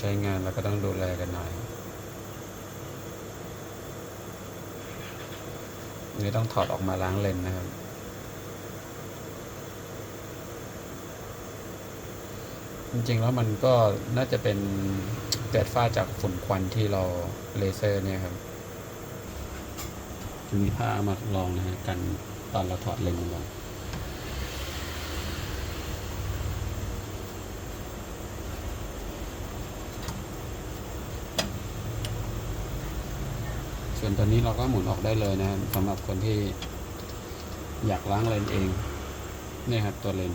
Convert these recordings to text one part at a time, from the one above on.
ใช้งานแล้วก็ต้องดูแลกันหน่อยนี่ต้องถอดออกมาล้างเลนนะครับ จริงๆแล้วมันก็น่าจะเป็นเกิดฝ้าจากฝุ่นควันที่เราเลเซอร์เนี่ยครับมีผ้ามาลองนะฮะกันตอนเราถอดเลนส์ลง ส่วนตัวนี้เราก็หมุนออกได้เลยนะครับสำหรับคนที่อยากล้างเลนเองนี่ครับตัวเลน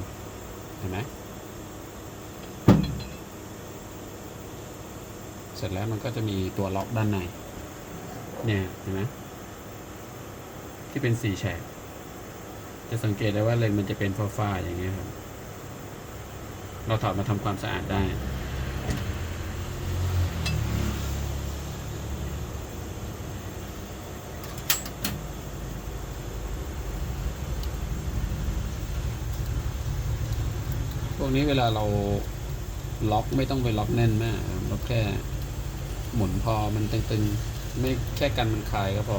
เห็นไหมเสร็จแล้วมันก็จะมีตัวล็อกด้านในเนี่ยเห็นไหมที่เป็นสี่แฉกจะสังเกตได้ว่าเลนมันจะเป็นฝ้าๆอย่างเงี้ยครับ เราถอดมาทำความสะอาดได้ วกนี้เวลาเราล็อกไม่ต้องไปล็อกแน่นมากครับล็อกแค่หมุนพอมันตึงๆ ไม่แค่กันมันคลายก็พอ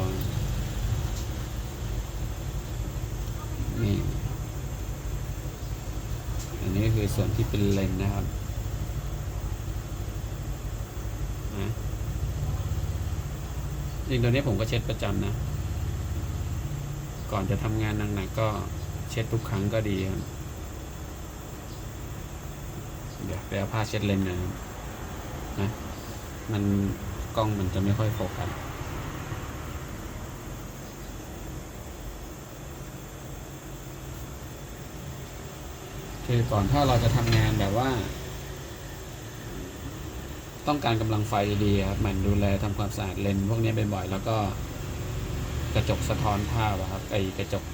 นี่ อันนี้คือส่วนที่เป็นเลนนะครับนะจริงตัวนี้ผมก็เช็ดประจำนะ ก่อนจะทำงานหนักๆก็เช็ดทุกครั้งก็ดีครับ ดี๋ยวไปเอาผ้าเช็ดเลนส์หนะครับนะมันกล้องมันจะไม่ค่อยโฟกัสคือก่อนถ้าเราจะทำงานแบบว่า ต้องการกำลังไฟดีครับมันดูแลทำความสะอาดเลนส์พวกนี้บ่อยๆแล้วก็กระจกสะท้อนภาพอะครับไอกระจก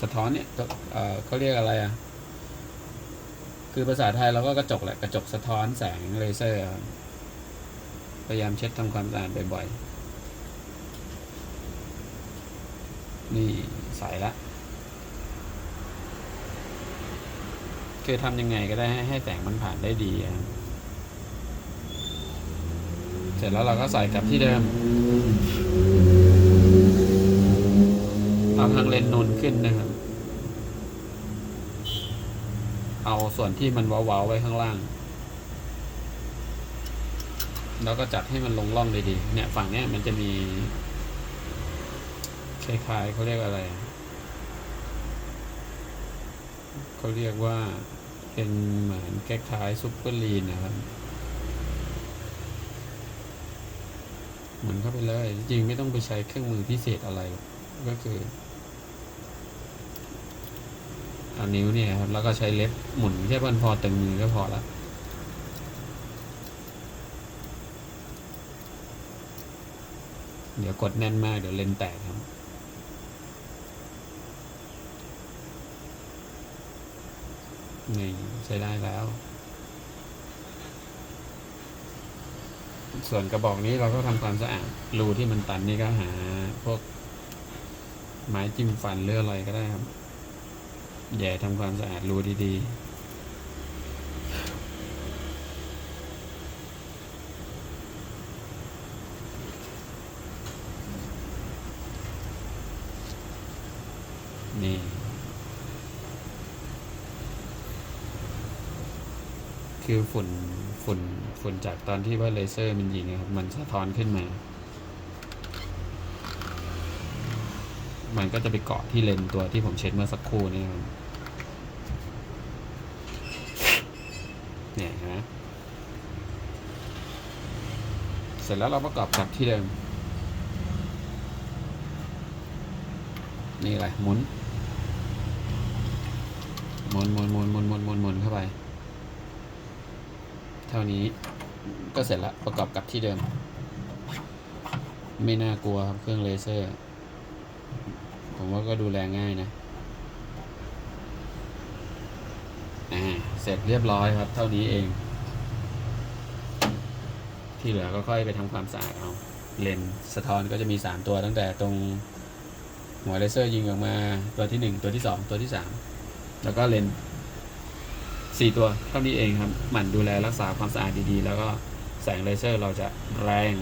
สะท้อนเนี่ยเออเขาเรียกอะไรอะ คือภาษาไทยเราก็กระจกแหละกระจกสะท้อนแสงเลเซอร์ พยายามเช็ดทำความสะอาดบ่อยๆ นี่ใสละ คือทำยังไงก็ได้ให้ใหแสงมันผ่านได้ดี เสร็จแล้วเราก็ใส่กลับที่เดิมเอาทางเลนส์นูนขึ้นนะครับ เอาส่วนที่มันว้าๆไว้ข้างล่าง แล้วก็จัดให้มันลงร่องดีๆเนี่ยฝั่งเนี้ยมันจะมีคล้ายๆเขาเรียกอะไรเขาเรียกว่าเป็นเหมือนคล้ายๆซุปเปอร์ลีนนะครับเหมือนเข้าไปเลย จริงไม่ต้องไปใช้เครื่องมือพิเศษอะไรก็คือ เอานิ้วเนี่ยครับแล้วก็ใช้เล็บหมุนแค่มันพอตึงมือก็พอละเดี๋ยวกดแน่นมากเดี๋ยวเลนแตกครับ นี่ใช้ได้แล้ว ส่วนกระบอกนี้เราก็ทำความสะอาดรูที่มันตันนี่ก็หาพวกไม้จิ้มฟันหรืออะไรก็ได้ครับ แย่ทำความสะอาดรูดีๆ นี่ คือฝุ่นฝุ่นฝุ่นจากตอนที่ว่าเลเซอร์มันยิงอะครับ มันสะท้อนขึ้นมา มันก็จะไปเกาะที่เลนตัวที่ผมเช็ดเมื่อสักครู่นี้ครับเนี่ยนไหมเสร็จแล้วเราประกอบกลับที่เดิม นี่อะไรหมุนหมุนหมุนหมุนหมุนหมุนหมุนหมุนเข้าไป เท่านี้ก็เสร็จแล้วประกอบกับที่เดิม ไม่น่ากลัวครับเครื่องเลเซอร์ ผมว่าก็ดูแลง่ายนะ อ่า เสร็จเรียบร้อยครับ เท่านี้เอง ที่เหลือก็ค่อยไปทำความสะอาดเอา เลนส์สะท้อนก็จะมีสามตัวตั้งแต่ตรงหัวเลเซอร์ยิงออกมาตัวที่หนึ่งตัวที่สองตัวที่สามแล้วก็เลนส์สี่ตัวเท่านี้เองครับ หมั่นดูแลรักษาความสะอาดดีๆ แล้วก็แสงเลเซอร์เราจะแรง